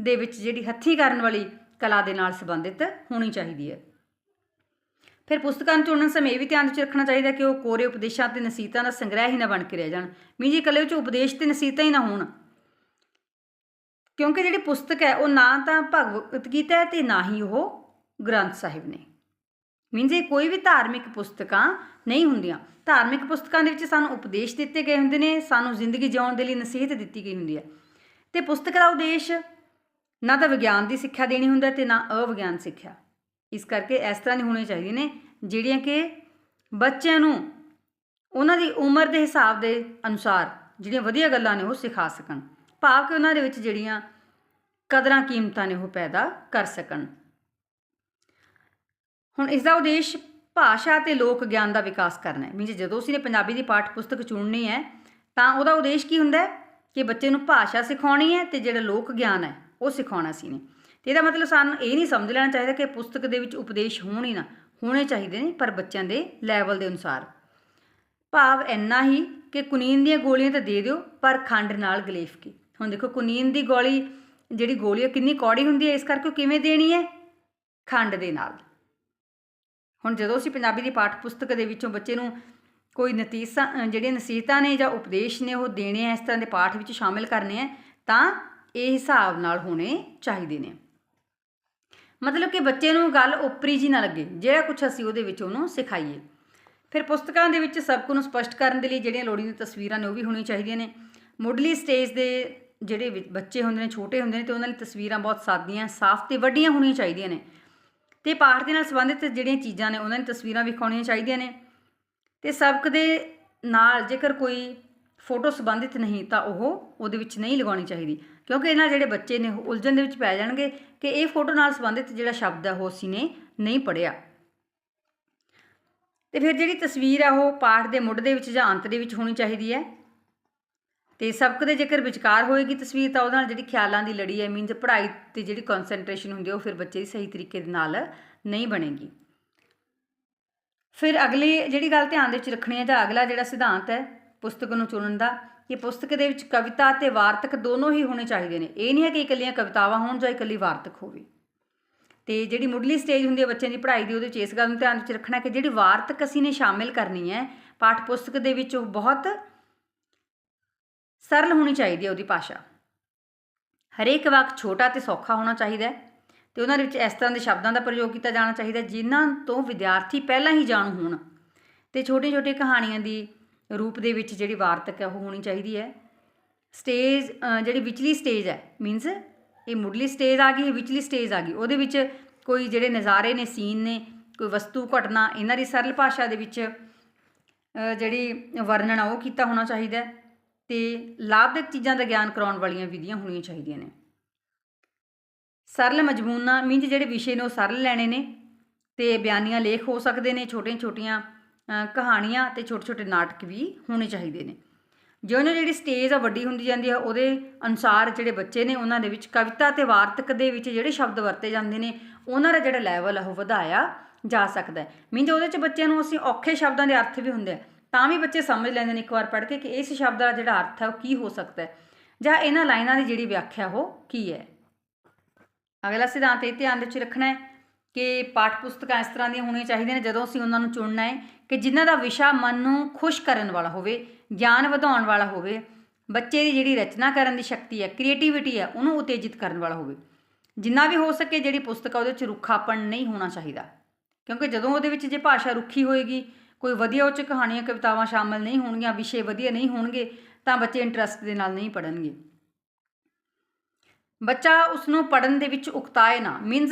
ਦੇ ਵਿੱਚ ਜਿਹੜੀ ਹੱਥੀਂ ਕਰਨ ਵਾਲੀ ਕਲਾ ਦੇ ਨਾਲ ਸੰਬੰਧਿਤ ਹੋਣੀ ਚਾਹੀਦੀ ਹੈ। ਫਿਰ ਪੁਸਤਕਾਂ ਨੂੰ ਚੁਣਨ ਸਮੇਂ ਇਹ ਵੀ ਧਿਆਨ ਵਿੱਚ ਰੱਖਣਾ ਚਾਹੀਦਾ ਕਿ ਉਹ ਕੋਰੇ ਉਪਦੇਸ਼ਾਂ ਤੇ ਨਸੀਹਤਾਂ ਦਾ ਸੰਗ੍ਰਹਿ ਹੀ ਨਾ ਬਣ ਕੇ ਰਹਿ ਜਾਣ। ਮੀਨਸ ਜੀ, ਇਕੱਲੇ ਵਿੱਚ ਉਪਦੇਸ਼ ਤੇ ਨਸੀਹਤਾਂ ਹੀ ਨਾ ਹੋਣ। ਕਿਉਂਕਿ ਜਿਹੜੀ ਪੁਸਤਕ ਹੈ, ਉਹ ਨਾ ਤਾਂ ਭਗਵਤ ਗੀਤਾ ਹੈ ਤੇ ਨਾ ਹੀ ਉਹ ਗ੍ਰੰਥ ਸਾਹਿਬ ਨੇ। ਮੀਨਸ ਇਹ ਕੋਈ ਵੀ ਧਾਰਮਿਕ ਪੁਸਤਕਾਂ ਨਹੀਂ ਹੁੰਦੀਆਂ। ਧਾਰਮਿਕ ਪੁਸਤਕਾਂ ਦੇ ਵਿੱਚ ਸਾਨੂੰ ਉਪਦੇਸ਼ ਦਿੱਤੇ ਗਏ ਹੁੰਦੇ ਨੇ, ਸਾਨੂੰ ਜ਼ਿੰਦਗੀ ਜਿਉਣ ਦੇ ਲਈ ਨਸੀਹਤ ਦਿੱਤੀ ਗਈ ਹੁੰਦੀ ਹੈ। ਤੇ ਪੁਸਤਕ ਦਾ ਉਦੇਸ਼ ਨਾ ਤਾਂ ਵਿਗਿਆਨ ਦੀ ਸਿੱਖਿਆ ਦੇਣੀ ਹੁੰਦਾ ਤੇ ਨਾ ਅਵਿਗਿਆਨ ਸਿੱਖਿਆ। ਇਸ ਕਰਕੇ ਇਸ ਤਰ੍ਹਾਂ ਦੀ ਹੋਣੀ ਚਾਹੀਦੀ ਨੇ, ਜਿਹੜੀਆਂ ਕਿ ਬੱਚਿਆਂ ਨੂੰ ਉਹਨਾਂ ਦੀ ਉਮਰ ਦੇ ਹਿਸਾਬ ਦੇ ਅਨੁਸਾਰ ਜਿਹੜੀਆਂ ਵਧੀਆ ਗੱਲਾਂ ਨੇ ਉਹ ਸਿਖਾ ਸਕਣ। ਭਾਵ ਕਿ ਉਹਨਾਂ ਦੇ ਵਿੱਚ ਜਿਹੜੀਆਂ ਕਦਰਾਂ ਕੀਮਤਾਂ ਨੇ ਉਹ ਪੈਦਾ ਕਰ ਸਕਣ। ਹੁਣ ਇਸ ਦਾ ਉਦੇਸ਼ ਭਾਸ਼ਾ ਤੇ ਲੋਕ ਗਿਆਨ ਦਾ ਵਿਕਾਸ ਕਰਨਾ ਹੈ। ਮੀਨਸ ਜਦੋਂ ਅਸੀਂ ਨੇ ਪੰਜਾਬੀ ਦੀ ਪਾਠ ਪੁਸਤਕ ਚੁਣਨੀ ਹੈ, ਤਾਂ ਉਹਦਾ ਉਦੇਸ਼ ਕੀ ਹੁੰਦਾ ਹੈ? ਕਿ ਬੱਚੇ ਨੂੰ ਭਾਸ਼ਾ ਸਿਖਾਉਣੀ ਹੈ ਤੇ ਜਿਹੜਾ ਲੋਕ ਗਿਆਨ ਹੈ ਉਹ ਸਿਖਾਉਣਾ ਸੀ ਨੇ ਤੇ ਇਹਦਾ ਮਤਲਬ ਸਾਨੂੰ ਇਹ ਨਹੀਂ ਸਮਝ ਲੈਣਾ ਚਾਹੀਦਾ ਕਿ ਪੁਸਤਕ ਦੇ ਵਿੱਚ ਉਪਦੇਸ਼ ਹੋਣ ਹੀ ਨਾ, ਹੋਣੇ ਚਾਹੀਦੇ ਨੇ ਪਰ ਬੱਚਿਆਂ ਦੇ ਲੈਵਲ ਦੇ ਅਨੁਸਾਰ। ਭਾਵ ਇੰਨਾ ਹੀ ਕਿ ਕੁਨੀਨ ਦੀਆਂ ਗੋਲੀਆਂ ਤਾਂ ਦੇ ਦਿਓ, ਪਰ ਖੰਡ ਨਾਲ ਗਲੇਫ ਕੇ। ਹੁਣ ਦੇਖੋ, ਕੁਨੀਨ ਦੀ ਗੋਲੀ, ਜਿਹੜੀ ਗੋਲੀ ਉਹ ਕਿੰਨੀ ਕੌੜੀ ਹੁੰਦੀ ਹੈ ਇਸ ਕਰਕੇ ਉਹ ਕਿਵੇਂ ਦੇਣੀ ਹੈ? ਖੰਡ ਦੇ ਨਾਲ। ਹੁਣ ਜਦੋਂ ਅਸੀਂ ਪੰਜਾਬੀ ਦੀ ਪਾਠ ਪੁਸਤਕ ਦੇ ਵਿੱਚੋਂ ਬੱਚੇ ਨੂੰ ਕੋਈ ਨਤੀਸਾ ਜਿਹੜੀਆਂ ਨਸੀਹਤਾਂ ਨੇ ਜਾਂ ਉਪਦੇਸ਼ ਨੇ ਉਹ ਦੇਣੇ ਆ, ਇਸ ਤਰ੍ਹਾਂ ਦੇ ਪਾਠ ਵਿੱਚ ਸ਼ਾਮਿਲ ਕਰਨੇ ਆ, ਤਾਂ ਇਹ ਹਿਸਾਬ ਨਾਲ ਹੋਣੇ ਚਾਹੀਦੇ ਨੇ। ਮਤਲਬ ਕਿ ਬੱਚੇ ਨੂੰ ਗੱਲ ਉਪਰੀ ਜੀ ਨਾ ਲੱਗੇ, ਜਿਹੜਾ ਕੁਝ ਅਸੀਂ ਉਹਦੇ ਵਿੱਚ ਉਹਨੂੰ ਸਿਖਾਈਏ। ਫਿਰ ਪੁਸਤਕਾਂ ਦੇ ਵਿੱਚ ਸਬਕ ਨੂੰ ਸਪਸ਼ਟ ਕਰਨ ਦੇ ਲਈ ਜਿਹੜੀਆਂ ਲੋੜੀਂਦੀਆਂ ਤਸਵੀਰਾਂ ਨੇ ਉਹ ਵੀ ਹੋਣੀਆਂ ਚਾਹੀਦੀਆਂ ਨੇ। ਮੁੱਢਲੀ ਸਟੇਜ ਦੇ ਜਿਹੜੇ ਬੱਚੇ ਹੁੰਦੇ ਨੇ, ਛੋਟੇ ਹੁੰਦੇ ਨੇ, ਤੇ ਉਹਨਾਂ ਲਈ ਤਸਵੀਰਾਂ ਬਹੁਤ ਸਾਦੀਆਂ, ਸਾਫ਼ ਤੇ ਵੱਡੀਆਂ ਹੋਣੀਆਂ ਚਾਹੀਦੀਆਂ ਨੇ। ਤੇ ਪਾਠ ਦੇ ਨਾਲ ਸੰਬੰਧਿਤ ਜਿਹੜੀਆਂ ਚੀਜ਼ਾਂ ਨੇ, ਉਹਨਾਂ ਦੀ ਤਸਵੀਰਾਂ ਵਿਖਾਉਣੀਆਂ ਚਾਹੀਦੀਆਂ ਨੇ। ਤੇ ਸਬਕ ਦੇ ਨਾਲ ਜੇਕਰ ਕੋਈ ਫੋਟੋ ਸੰਬੰਧਿਤ ਨਹੀਂ, ਤਾਂ ਉਹ ਉਹਦੇ ਵਿੱਚ ਨਹੀਂ ਲਗਾਉਣੀ ਚਾਹੀਦੀ। ਕਿਉਂਕਿ ਇਹਨਾਂ ਜਿਹੜੇ ਬੱਚੇ ਨੇ ਉਹ ਉਲਝਣ ਦੇ ਵਿੱਚ ਪੈ ਜਾਣਗੇ ਕਿ ਇਹ ਫੋਟੋ ਨਾਲ ਸੰਬੰਧਿਤ ਜਿਹੜਾ ਸ਼ਬਦ ਹੈ ਉਹ ਅਸੀਂ ਨੇ ਨਹੀਂ ਪੜਿਆ ਤੇ ਫਿਰ ਜਿਹੜੀ ਤਸਵੀਰ ਹੈ ਉਹ ਪਾਠ ਦੇ ਮੁੱਢ ਦੇ ਵਿੱਚ ਜਾਂ ਅੰਤ ਦੇ ਵਿੱਚ ਹੋਣੀ ਚਾਹੀਦੀ ਹੈ। ਤੇ ਸਬਕ ਦੇ ਜੇਕਰ ਵਿਚਕਾਰ ਹੋਏਗੀ ਤਸਵੀਰ ਤਾਂ ਉਹਦੇ ਨਾਲ ਜਿਹੜੀ ਖਿਆਲਾਂ ਦੀ ਲੜੀ ਹੈ ਮੀਨਸ ਪੜ੍ਹਾਈ ਤੇ ਜਿਹੜੀ ਕਨਸੈਂਟਰੇਸ਼ਨ ਹੁੰਦੀ ਹੈ ਉਹ ਫਿਰ ਬੱਚੇ ਦੀ ਸਹੀ ਤਰੀਕੇ ਦੇ ਨਾਲ ਨਹੀਂ ਬਣੇਗੀ। ਫਿਰ ਅਗਲੀ ਜਿਹੜੀ ਗੱਲ ਧਿਆਨ ਦੇ ਵਿੱਚ ਰੱਖਣੀ ਹੈ ਜਾਂ ਅਗਲਾ ਜਿਹੜਾ ਸਿਧਾਂਤ ਹੈ ਪੁਸਤਕ ਨੂੰ ਚੁਣਨ ਦਾ ਕਿ ਪੁਸਤਕ ਦੇ ਵਿੱਚ ਕਵਿਤਾ ਤੇ ਵਾਰਤਕ ਦੋਨੋਂ ਹੀ ਹੋਣੇ ਚਾਹੀਦੇ ਨੇ। ਇਹ ਨਹੀਂ ਹੈ ਕਿ ਇਕੱਲੀਆਂ ਕਵਿਤਾਵਾਂ ਹੋਣ ਜਾਂ ਇਕੱਲੀ ਵਾਰਤਕ ਹੋਵੇ। ਤੇ ਜਿਹੜੀ ਮੁੱਢਲੀ ਸਟੇਜ ਹੁੰਦੀ ਹੈ ਬੱਚਿਆਂ ਦੀ ਪੜ੍ਹਾਈ ਦੀ, ਉਹਦੇ ਵਿੱਚ ਇਸ ਗੱਲ ਨੂੰ ਧਿਆਨ ਵਿੱਚ ਰੱਖਣਾ ਕਿ ਜਿਹੜੀ ਵਾਰਤਕ ਅਸੀਂ ਨੇ ਸ਼ਾਮਿਲ ਕਰਨੀ ਹੈ, ਪਾਠ ਪੁਸਤਕ ਦੇ ਵਿੱਚ ਉਹ ਬਹੁਤ ਸਰਲ ਹੋਣੀ ਚਾਹੀਦੀ ਹੈ ਉਹਦੀ ਭਾਸ਼ਾ। ਹਰੇਕ ਵਾਕ ਛੋਟਾ ਤੇ ਸੌਖਾ ਹੋਣਾ ਚਾਹੀਦਾ ਹੈ ਤੇ ਉਹਨਾਂ ਦੇ ਵਿੱਚ ਇਸ ਤਰ੍ਹਾਂ ਦੇ ਸ਼ਬਦਾਂ ਦਾ ਪ੍ਰਯੋਗ ਕੀਤਾ ਜਾਣਾ ਚਾਹੀਦਾ ਜਿਨ੍ਹਾਂ ਤੋਂ ਵਿਦਿਆਰਥੀ ਪਹਿਲਾਂ ਹੀ ਜਾਣੂ ਹੋਣ। ਤੇ ਛੋਟੀਆਂ ਛੋਟੀਆਂ ਕਹਾਣੀਆਂ ਦੀ ਰੂਪ ਦੇ ਵਿੱਚ ਜਿਹੜੀ ਵਾਰਤਕ ਹੈ, ਉਹ ਹੋਣੀ ਚਾਹੀਦੀ ਹੈ। ਸਟੇਜ ਜਿਹੜੀ ਵਿਚਲੀ ਸਟੇਜ ਹੈ, ਮੀਨਸ ਇਹ ਮੁੱਢਲੀ ਸਟੇਜ ਆ ਗਈ, ਇਹ ਵਿਚਲੀ ਸਟੇਜ ਆ ਗਈ। ਉਹਦੇ ਵਿੱਚ ਕੋਈ ਜਿਹੜੇ ਨਜ਼ਾਰੇ ਨੇ, ਸੀਨ ਨੇ, ਕੋਈ ਵਸਤੂ, ਘਟਨਾ, ਇਹਨਾਂ ਦੀ ਸਰਲ ਭਾਸ਼ਾ ਦੇ ਵਿੱਚ ਜਿਹੜੀ ਵਰਣਨ ਆ, ਉਹ ਕੀਤਾ ਹੋਣਾ ਚਾਹੀਦਾ ਹੈ ਤੇ ਲਾਭਦਾਇਕ ਚੀਜ਼ਾਂ ਦਾ ਗਿਆਨ ਕਰਾਉਣ ਵਾਲੀਆਂ ਵਿਧੀਆਂ ਹੋਣੀਆਂ ਚਾਹੀਦੀਆਂ ਨੇ। ਸਰਲ ਮਜਮੂਨਾ, ਮੀਨਸ ਜਿਹੜੇ ਵਿਸ਼ੇ ਨੇ, ਉਹ ਸਰਲ ਲੈਣੇ ਨੇ ਤੇ ਬਿਆਨੀਆਂ ਲੇਖ ਹੋ ਸਕਦੇ ਨੇ ਛੋਟੀਆਂ ਛੋਟੀਆਂ ਕਹਾਣੀਆਂ ਤੇ ਛੋਟੇ ਛੋਟੇ ਨਾਟਕ ਵੀ ਹੋਣੇ ਚਾਹੀਦੇ ਨੇ। ਜਿਉਂ-ਜਿਉਂ ਜਿਹੜੀ ਸਟੇਜ ਆ, ਵੱਡੀ ਹੁੰਦੀ ਜਾਂਦੀ ਹੈ ਉਹਦੇ ਅਨੁਸਾਰ ਜਿਹੜੇ ਬੱਚੇ ਨੇ, ਉਹਨਾਂ ਦੇ ਵਿੱਚ ਕਵਿਤਾ ਤੇ ਵਾਰਤਕ ਦੇ ਵਿੱਚ ਜਿਹੜੇ ਸ਼ਬਦ ਵਰਤੇ ਜਾਂਦੇ ਨੇ, ਉਹਨਾਂ ਦਾ ਜਿਹੜਾ ਲੈਵਲ ਆ, ਉਹ ਵਧਾਇਆ ਜਾ ਸਕਦਾ ਹੈ। ਮੀਨਸ ਉਹਦੇ ਚ ਬੱਚਿਆਂ ਨੂੰ ਅਸੀਂ ਔਖੇ ਸ਼ਬਦਾਂ ਦੇ ਅਰਥ ਵੀ ਹੁੰਦੇ ਆ। ਤਾਂ ਵੀ ਬੱਚੇ ਸਮਝ ਲੈਂਦੇ ਨੇ ਇੱਕ ਵਾਰ ਪੜ੍ਹ ਕੇ ਕਿ ਇਸ ਸ਼ਬਦ ਦਾ ਜਿਹੜਾ ਅਰਥ ਹੈ ਉਹ ਕੀ ਹੋ ਸਕਦਾ ਹੈ। ਜਾਂ ਇਹਨਾਂ ਲਾਈਨਾਂ ਦੀ ਜਿਹੜੀ ਵਿਆਖਿਆ, ਉਹ ਕੀ ਹੈ? ਅਗਲਾ ਸਿਧਾਂਤ ਇਹ ਧਿਆਨ ਦੇ ਵਿੱਚ ਰੱਖਣਾ ਹੈ। ਕਿ ਪਾਠ ਪੁਸਤਕਾਂ ਇਸ ਤਰ੍ਹਾਂ ਦੀਆਂ ਹੋਣੀਆਂ ਚਾਹੀਦੀਆਂ ਨੇ ਜਦੋਂ ਅਸੀਂ ਉਹਨਾਂ ਨੂੰ ਚੁਣਨਾ ਹੈ ਕਿ ਜਿਨ੍ਹਾਂ ਦਾ ਵਿਸ਼ਾ ਮਨ ਨੂੰ ਖੁਸ਼ ਕਰਨ ਵਾਲਾ ਹੋਵੇ, ਗਿਆਨ ਵਧਾਉਣ ਵਾਲਾ ਹੋਵੇ, ਬੱਚੇ ਦੀ ਜਿਹੜੀ ਰਚਨਾ ਕਰਨ ਦੀ ਸ਼ਕਤੀ ਹੈ, ਕ੍ਰੀਏਟੀਵਿਟੀ ਹੈ, ਉਹਨੂੰ ਉਤੇਜਿਤ ਕਰਨ ਵਾਲਾ ਹੋਵੇ। ਜਿੰਨਾ ਵੀ ਹੋ ਸਕੇ ਜਿਹੜੀ ਪੁਸਤਕ ਆ ਉਹਦੇ ਵਿੱਚ ਰੁੱਖਾਪਣ ਨਹੀਂ ਹੋਣਾ ਚਾਹੀਦਾ। ਕਿਉਂਕਿ ਜਦੋਂ ਉਹਦੇ ਵਿੱਚ ਜੇ ਭਾਸ਼ਾ ਰੁੱਖੀ ਹੋਏਗੀ, ਕੋਈ ਵਧੀਆ ਉਹ 'ਚ ਕਹਾਣੀਆਂ ਕਵਿਤਾਵਾਂ ਸ਼ਾਮਲ ਨਹੀਂ ਹੋਣਗੀਆਂ, ਵਿਸ਼ੇ ਵਧੀਆ ਨਹੀਂ ਹੋਣਗੇ, ਤਾਂ ਬੱਚੇ ਇੰਟਰਸਟ ਦੇ ਨਾਲ ਨਹੀਂ ਪੜ੍ਹਨਗੇ। ਬੱਚਾ ਉਸ ਨੂੰ ਪੜਨ ਦੇ ਵਿੱਚ ਉਕਤਾਏ ਨਾ। ਮੀਨਸ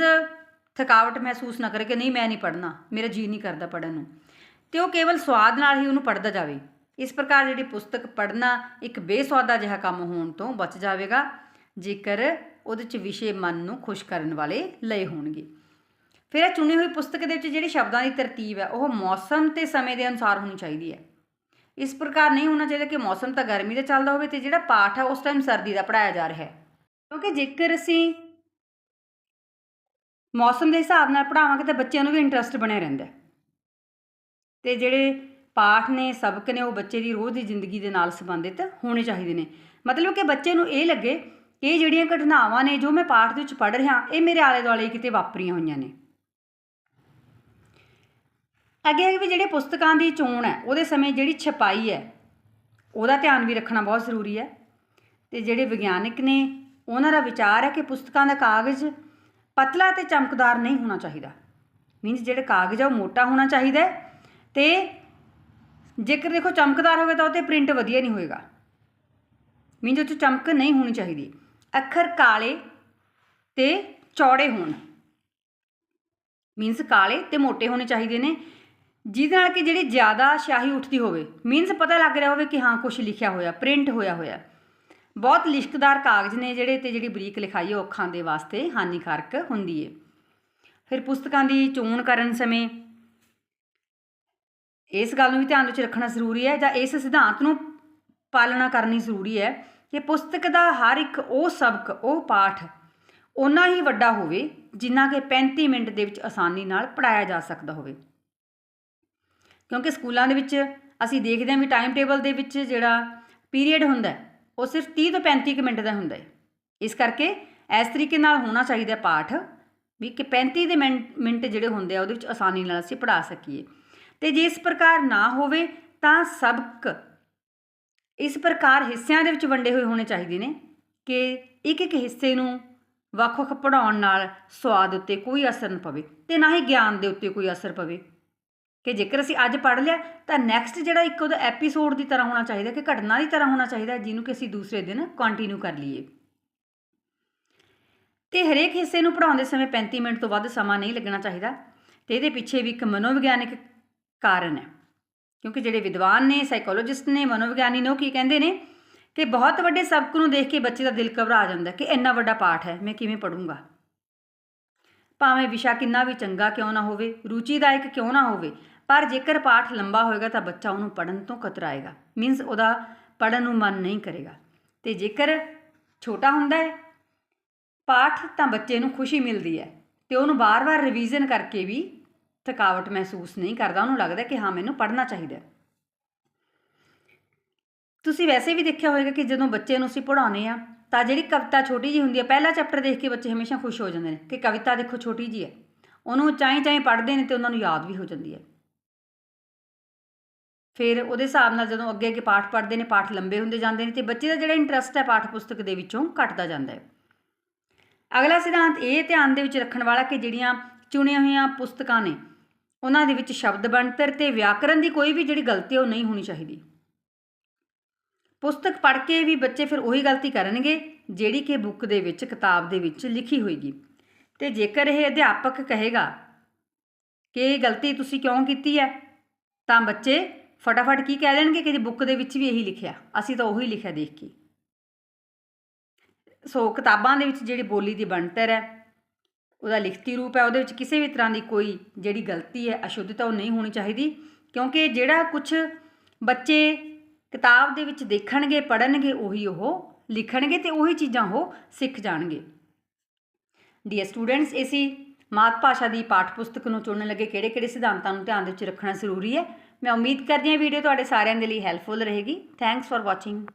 ਥਕਾਵਟ ਮਹਿਸੂਸ ਨਾ ਕਰੇ ਕਿ ਨਹੀਂ, ਮੈਂ ਨਹੀਂ ਪੜਨਾ ਮੇਰਾ ਜੀ ਨਹੀਂ ਕਰਦਾ ਪੜਨ ਨੂੰ। ਤੇ ਉਹ ਕੇਵਲ ਸਵਾਦ ਨਾਲ ਹੀ ਉਹਨੂੰ ਪੜਦਾ ਜਾਵੇ। ਇਸ ਪ੍ਰਕਾਰ ਜਿਹੜੀ ਪੁਸਤਕ ਪੜਨਾ ਇੱਕ ਬੇਸਵਾਦਾ ਜਿਹਾ ਕੰਮ ਹੋਣ ਤੋਂ ਬਚ ਜਾਵੇਗਾ, ਜੇਕਰ ਉਹਦੇ ਚ ਵਿਸ਼ੇ ਮਨ ਨੂੰ ਖੁਸ਼ ਕਰਨ ਵਾਲੇ ਲਏ ਹੋਣਗੇ। ਫਿਰ ਇਹ ਚੁਣੀ ਹੋਈ ਪੁਸਤਕ ਦੇ ਵਿੱਚ ਜਿਹੜੇ ਸ਼ਬਦਾਂ ਦੀ ਤਰਤੀਬ ਹੈ, ਉਹ ਮੌਸਮ ਤੇ ਸਮੇਂ ਦੇ ਅਨੁਸਾਰ ਹੋਣੀ ਚਾਹੀਦੀ ਹੈ। ਇਸ ਪ੍ਰਕਾਰ ਨਹੀਂ ਹੋਣਾ ਚਾਹੀਦਾ ਕਿ ਮੌਸਮ ਤਾਂ ਗਰਮੀ ਦਾ ਚੱਲਦਾ ਹੋਵੇ ਤੇ ਜਿਹੜਾ ਪਾਠ ਹੈ, ਉਸ ਟਾਈਮ ਸਰਦੀ ਦਾ ਪੜਾਇਆ ਜਾ ਰਿਹਾ ਹੈ। ਕਿਉਂਕਿ ਜੇਕਰ ਅਸੀਂ ਮੌਸਮ ਦੇ ਹਿਸਾਬ ਨਾਲ ਪੜਾਵਾਂਗੇ ਤਾਂ ਬੱਚਿਆਂ ਨੂੰ ਵੀ ਇੰਟਰਸਟ ਬਣਿਆ ਰਹਿੰਦਾ ਹੈ। ਤੇ ਜਿਹੜੇ ਪਾਠ ਨੇ, ਸਬਕ ਨੇ, ਉਹ ਬੱਚੇ ਦੀ ਰੋਜ਼ ਦੀ ਜ਼ਿੰਦਗੀ ਦੇ ਨਾਲ ਸੰਬੰਧਿਤ ਹੋਣੇ ਚਾਹੀਦੇ ਨੇ। ਮਤਲਬ ਕਿ ਬੱਚੇ ਨੂੰ ਇਹ ਲੱਗੇ ਕਿ ਇਹ ਜਿਹੜੀਆਂ ਘਟਨਾਵਾਂ ਨੇ, ਜੋ ਮੈਂ ਪਾਠ ਦੇ ਵਿੱਚ ਪੜ੍ਹ ਰਿਹਾ, ਇਹ ਮੇਰੇ ਆਲੇ ਦੁਆਲੇ ਕਿਤੇ ਵਾਪਰੀਆਂ ਹੋਈਆਂ ਨੇ। ਅੱਗੇ ਹੈ ਵੀ ਜਿਹੜੇ ਪੁਸਤਕਾਂ ਦੀ ਚੋਣ ਹੈ, ਉਹਦੇ ਸਮੇਂ ਜਿਹੜੀ ਛਪਾਈ ਹੈ, ਉਹਦਾ ਧਿਆਨ ਵੀ ਰੱਖਣਾ ਬਹੁਤ ਜ਼ਰੂਰੀ ਹੈ। ਤੇ ਜਿਹੜੇ ਵਿਗਿਆਨਕ ਨੇ, ਉਹਨਾਂ ਦਾ ਵਿਚਾਰ ਹੈ ਕਿ ਪੁਸਤਕਾਂ ਦਾ ਕਾਗਜ਼ ਪਤਲਾ ਤੇ ਚਮਕਦਾਰ ਨਹੀਂ ਹੋਣਾ ਚਾਹੀਦਾ। ਮੀਨਸ ਜਿਹੜੇ ਕਾਗਜ਼ ਆ ਉਹ ਮੋਟਾ ਹੋਣਾ ਚਾਹੀਦਾ ਹੈ ਤੇ ਜੇਕਰ ਦੇਖੋ ਚਮਕਦਾਰ ਹੋਵੇ ਤਾਂ ਉਹ ਤੇ ਪ੍ਰਿੰਟ ਵਧੀਆ ਨਹੀਂ ਹੋਏਗਾ। ਮੀਨਸ ਉਹ 'ਚ ਚਮਕ ਨਹੀਂ ਹੋਣੀ ਚਾਹੀਦੀ। ਅੱਖਰ ਕਾਲੇ ਤੇ ਚੌੜੇ ਹੋਣ। ਮੀਨਸ ਕਾਲੇ ਤੇ ਮੋਟੇ ਹੋਣੇ ਚਾਹੀਦੇ ਨੇ। ਜਿਹਦੇ ਨਾਲ ਕਿ ਜਿਹੜੀ ਜ਼ਿਆਦਾ ਸਿਆਹੀ ਉੱਠਦੀ ਹੋਵੇ। ਮੀਨਸ ਪਤਾ ਲੱਗ ਰਿਹਾ ਹੋਵੇ ਕਿ ਹਾਂ ਕੁਝ ਲਿਖਿਆ ਹੋਇਆ ਪ੍ਰਿੰਟ ਹੋਇਆ ਹੋਇਆ। ਬਹੁਤ ਲਿਸ਼ਕਦਾਰ ਕਾਗਜ਼ ਨੇ ਜਿਹੜੇ ਤੇ ਜਿਹੜੀ ਬਰੀਕ ਲਿਖਾਈ ਉਹ ਅੱਖਾਂ ਦੇ ਵਾਸਤੇ ਹਾਨੀਕਾਰਕ ਹੁੰਦੀ ਹੈ ਫਿਰ ਪੁਸਤਕਾਂ ਦੀ ਚੋਣ ਕਰਨ ਸਮੇਂ ਇਸ ਗੱਲ ਨੂੰ ਵੀ ਧਿਆਨ ਵਿੱਚ ਰੱਖਣਾ ਜ਼ਰੂਰੀ ਹੈ ਜਾਂ ਇਸ ਸਿਧਾਂਤ ਨੂੰ ਪਾਲਣਾ ਕਰਨੀ ਜ਼ਰੂਰੀ ਹੈ ਕਿ ਪੁਸਤਕ ਦਾ ਹਰ ਇੱਕ ਉਹ ਸਬਕ ਉਹ ਪਾਠ ਓਨਾ ਹੀ ਵੱਡਾ ਹੋਵੇ ਜਿੰਨਾ ਕਿ 35 ਮਿੰਟ ਦੇ ਵਿੱਚ ਆਸਾਨੀ ਨਾਲ ਪੜਾਇਆ ਜਾ ਸਕਦਾ ਹੋਵੇ। ਕਿਉਂਕਿ ਸਕੂਲਾਂ ਦੇ ਵਿੱਚ ਅਸੀਂ ਦੇਖਦੇ ਹਾਂ ਵੀ ਟਾਈਮ ਟੇਬਲ ਦੇ ਵਿੱਚ ਜਿਹੜਾ ਪੀਰੀਅਡ ਹੁੰਦਾ ਹੈ, ਉਹ ਸਿਰਫ 30 ਤੋਂ 35 ਕੁ ਮਿੰਟ ਦਾ ਹੁੰਦਾ ਹੈ। ਇਸ ਕਰਕੇ ਇਸ ਤਰੀਕੇ ਨਾਲ ਹੋਣਾ ਚਾਹੀਦਾ ਪਾਠ ਵੀ ਕਿ 35 ਦੇ ਮਿੰਟ ਮਿੰਟ ਜਿਹੜੇ ਹੁੰਦੇ ਆ ਉਹਦੇ ਵਿੱਚ ਆਸਾਨੀ ਨਾਲ ਅਸੀਂ ਪੜਾ ਸਕੀਏ। ਤੇ ਜੇ ਇਸ ਪ੍ਰਕਾਰ ਨਾ ਹੋਵੇ ਤਾਂ ਸਬਕ ਇਸ ਪ੍ਰਕਾਰ ਹਿੱਸਿਆਂ ਦੇ ਵਿੱਚ ਵੰਡੇ ਹੋਏ ਹੋਣੇ ਚਾਹੀਦੇ ਨੇ ਕਿ ਇੱਕ ਇੱਕ ਹਿੱਸੇ ਨੂੰ ਵੱਖ-ਵੱਖ ਪੜਾਉਣ ਨਾਲ ਸਵਾਦ ਉੱਤੇ ਕੋਈ ਅਸਰ ਨਾ ਪਵੇ ਤੇ ਨਾ ਹੀ ਗਿਆਨ ਦੇ ਉੱਤੇ ਕੋਈ ਅਸਰ ਪਵੇ। ਕਿ ਜੇਕਰ ਅਸੀਂ ਅੱਜ ਪੜ੍ਹ ਲਿਆ, ਤਾਂ ਨੈਕਸਟ ਜਿਹੜਾ ਇੱਕ ਉਹਦਾ ਐਪੀਸੋਡ ਦੀ ਤਰ੍ਹਾਂ ਹੋਣਾ ਚਾਹੀਦਾ, ਕਿ ਘਟਨਾ ਦੀ ਤਰ੍ਹਾਂ ਹੋਣਾ ਚਾਹੀਦਾ ਜਿਹਨੂੰ ਕਿ ਅਸੀਂ ਦੂਸਰੇ ਦਿਨ ਕੰਟੀਨਿਊ ਕਰ ਲਈਏ। ਤੇ ਹਰੇਕ ਹਿੱਸੇ ਨੂੰ ਪੜਾਉਣ ਸਮੇਂ 35 ਮਿੰਟ ਤੋਂ ਵੱਧ ਸਮਾਂ ਨਹੀਂ ਲੱਗਣਾ ਚਾਹੀਦਾ, ਤੇ ਇਹਦੇ ਪਿੱਛੇ ਵੀ ਇੱਕ ਮਨੋਵਿਗਿਆਨਿਕ ਕਾਰਨ ਹੈ। ਕਿਉਂਕਿ ਜਿਹੜੇ ਵਿਦਵਾਨ ਨੇ ਸਾਈਕੋਲੋਜਿਸਟ ਨੇ, ਮਨੋਵਿਗਿਆਨੀ ਨੇ, ਉਹ ਕੀ ਕਹਿੰਦੇ ਨੇ, ਕਿ ਬਹੁਤ ਵੱਡੇ ਸਬਕ ਨੂੰ ਦੇਖ ਕੇ ਬੱਚੇ ਦਾ ਦਿਲ ਘਬਰਾ ਜਾਂਦਾ ਕਿ ਇੰਨਾ ਵੱਡਾ ਪਾਠ ਹੈ, ਮੈਂ ਕਿਵੇਂ ਪੜੂੰਗਾ ਭਾਵੇਂ ਵਿਸ਼ਾ ਕਿੰਨਾ ਵੀ ਚੰਗਾ ਕਿਉਂ ਨਾ ਹੋਵੇ, ਰੁਚੀਦਾਇਕ ਕਿਉਂ ਨਾ ਹੋਵੇ ਪਰ ਜੇਕਰ ਪਾਠ ਲੰਬਾ ਹੋਏਗਾ ਤਾਂ ਬੱਚਾ ਉਹਨੂੰ ਪੜਨ ਤੋਂ ਕਤਰਾਏਗਾ। ਮੀਨਸ ਉਹਦਾ ਪੜਨ ਨੂੰ ਮਨ ਨਹੀਂ ਕਰੇਗਾ। ਤੇ ਜੇਕਰ ਛੋਟਾ ਹੁੰਦਾ ਹੈ, ਪਾਠ ਤਾਂ ਬੱਚੇ ਨੂੰ ਖੁਸ਼ੀ ਮਿਲਦੀ ਹੈ ਤੇ ਉਹਨੂੰ ਬਾਰ-ਬਾਰ ਰਿਵੀਜ਼ਨ ਕਰਕੇ ਵੀ ਥਕਾਵਟ ਮਹਿਸੂਸ ਨਹੀਂ ਕਰਦਾ। ਉਹਨੂੰ ਲੱਗਦਾ ਕਿ ਹਾਂ, ਮੈਨੂੰ ਪੜ੍ਹਨਾ ਚਾਹੀਦਾ ਤੁਸੀਂ ਵੈਸੇ ਵੀ ਦੇਖਿਆ ਹੋਵੇਗਾ ਕਿ ਜਦੋਂ ਬੱਚੇ ਨੂੰ ਅਸੀਂ ਪੜ੍ਹਾਉਂਦੇ ਆ ਤਾਂ ਜਿਹੜੀ ਕਵਿਤਾ ਛੋਟੀ ਜੀ ਹੁੰਦੀ ਹੈ, ਪਹਿਲਾ ਚੈਪਟਰ ਦੇਖ ਕੇ ਬੱਚੇ ਹਮੇਸ਼ਾ ਖੁਸ਼ ਹੋ ਜਾਂਦੇ ਨੇ ਕਿ ਕਵਿਤਾ ਦੇਖੋ ਛੋਟੀ ਜੀ ਹੈ। ਉਹਨੂੰ ਚਾਈ ਚਾਈ ਪੜ੍ਹਦੇ ਨੇ ਤੇ ਉਹਨਾਂ ਨੂੰ ਯਾਦ ਵੀ ਹੋ ਜਾਂਦੀ ਹੈ। ਫਿਰ ਉਹਦੇ ਹਿਸਾਬ ਨਾਲ ਜਦੋਂ ਅੱਗੇ ਅੱਗੇ ਪਾਠ ਪੜ੍ਹਦੇ ਨੇ, ਪਾਠ ਲੰਬੇ ਹੁੰਦੇ ਜਾਂਦੇ ਨੇ ਤੇ ਬੱਚੇ ਦਾ ਜਿਹੜਾ ਇੰਟਰਸਟ ਹੈ ਪਾਠ ਪੁਸਤਕ ਦੇ ਵਿੱਚੋਂ ਘਟਦਾ ਜਾਂਦਾ ਹੈ। ਅਗਲਾ ਸਿਧਾਂਤ ਇਹ ਧਿਆਨ ਦੇ ਵਿੱਚ ਰੱਖਣ ਵਾਲਾ ਕਿ ਜਿਹੜੀਆਂ ਚੁਣੀਆਂ ਹੋਈਆਂ ਪੁਸਤਕਾਂ ਨੇ, ਉਹਨਾਂ ਦੇ ਵਿੱਚ ਸ਼ਬਦ ਬਣਤਰ ਤੇ ਵਿਆਕਰਨ ਦੀ ਕੋਈ ਵੀ ਜਿਹੜੀ ਗਲਤੀ ਉਹ ਨਹੀਂ ਹੋਣੀ ਚਾਹੀਦੀ। ਪੁਸਤਕ ਪੜ੍ਹ ਕੇ ਵੀ ਬੱਚੇ ਫਿਰ ਉਹੀ ਗਲਤੀ ਕਰਨਗੇ, ਜਿਹੜੀ ਕਿ ਬੁੱਕ ਦੇ ਵਿੱਚ, ਕਿਤਾਬ ਦੇ ਵਿੱਚ ਲਿਖੀ ਹੋਏਗੀ। ਤੇ ਜੇਕਰ ਇਹ ਅਧਿਆਪਕ ਕਹੇਗਾ ਕਿ ਇਹ ਗਲਤੀ ਤੁਸੀਂ ਕਿਉਂ ਕੀਤੀ ਹੈ, ਤਾਂ ਬੱਚੇ ਫਟਾਫਟ ਕੀ ਕਹਿ ਦੇਣਗੇ ਕਿ ਬੁੱਕ ਦੇ ਵਿੱਚ ਵੀ ਇਹੀ ਲਿਖਿਆ? ਅਸੀਂ ਤਾਂ ਉਹੀ ਲਿਖਿਆ ਦੇਖ ਕੇ। ਸੋ ਕਿਤਾਬਾਂ ਦੇ ਵਿੱਚ ਜਿਹੜੀ ਬੋਲੀ ਦੀ ਬਣਤਰ ਹੈ, ਉਹਦਾ ਲਿਖਤੀ ਰੂਪ ਹੈ, ਉਹਦੇ ਵਿੱਚ ਕਿਸੇ ਵੀ ਤਰ੍ਹਾਂ ਦੀ ਕੋਈ ਜਿਹੜੀ ਗਲਤੀ ਹੈ, ਅਸ਼ੁੱਧਤਾ ਉਹ ਨਹੀਂ ਹੋਣੀ ਚਾਹੀਦੀ। ਕਿਉਂਕਿ ਜਿਹੜਾ ਕੁਝ ਬੱਚੇ ਕਿਤਾਬ ਦੇ ਵਿੱਚ ਦੇਖਣਗੇ ਪੜਨਗੇ ਉਹੀ ਉਹ ਲਿਖਣਗੇ ਤੇ ਉਹੀ ਚੀਜ਼ਾਂ ਉਹ ਸਿੱਖ ਜਾਣਗੇ। ਡੀਅਰ ਸਟੂਡੈਂਟਸ ਇਸੀ ਮਾਤ ਭਾਸ਼ਾ ਦੀ ਪਾਠ ਪੁਸਤਕ ਨੂੰ ਚੁਣਨ ਲੱਗੇ ਕਿਹੜੇ-ਕਿਹੜੇ ਸਿਧਾਂਤਾਂ ਨੂੰ ਧਿਆਨ ਦੇ ਵਿੱਚ ਰੱਖਣਾ ਜ਼ਰੂਰੀ ਹੈ? ਮੈਂ ਉਮੀਦ ਕਰਦੀ ਹਾਂ ਵੀਡੀਓ ਤੁਹਾਡੇ ਸਾਰਿਆਂ ਦੇ ਲਈ ਹੈਲਪਫੁਲ ਰਹੇਗੀ। Thanks for watching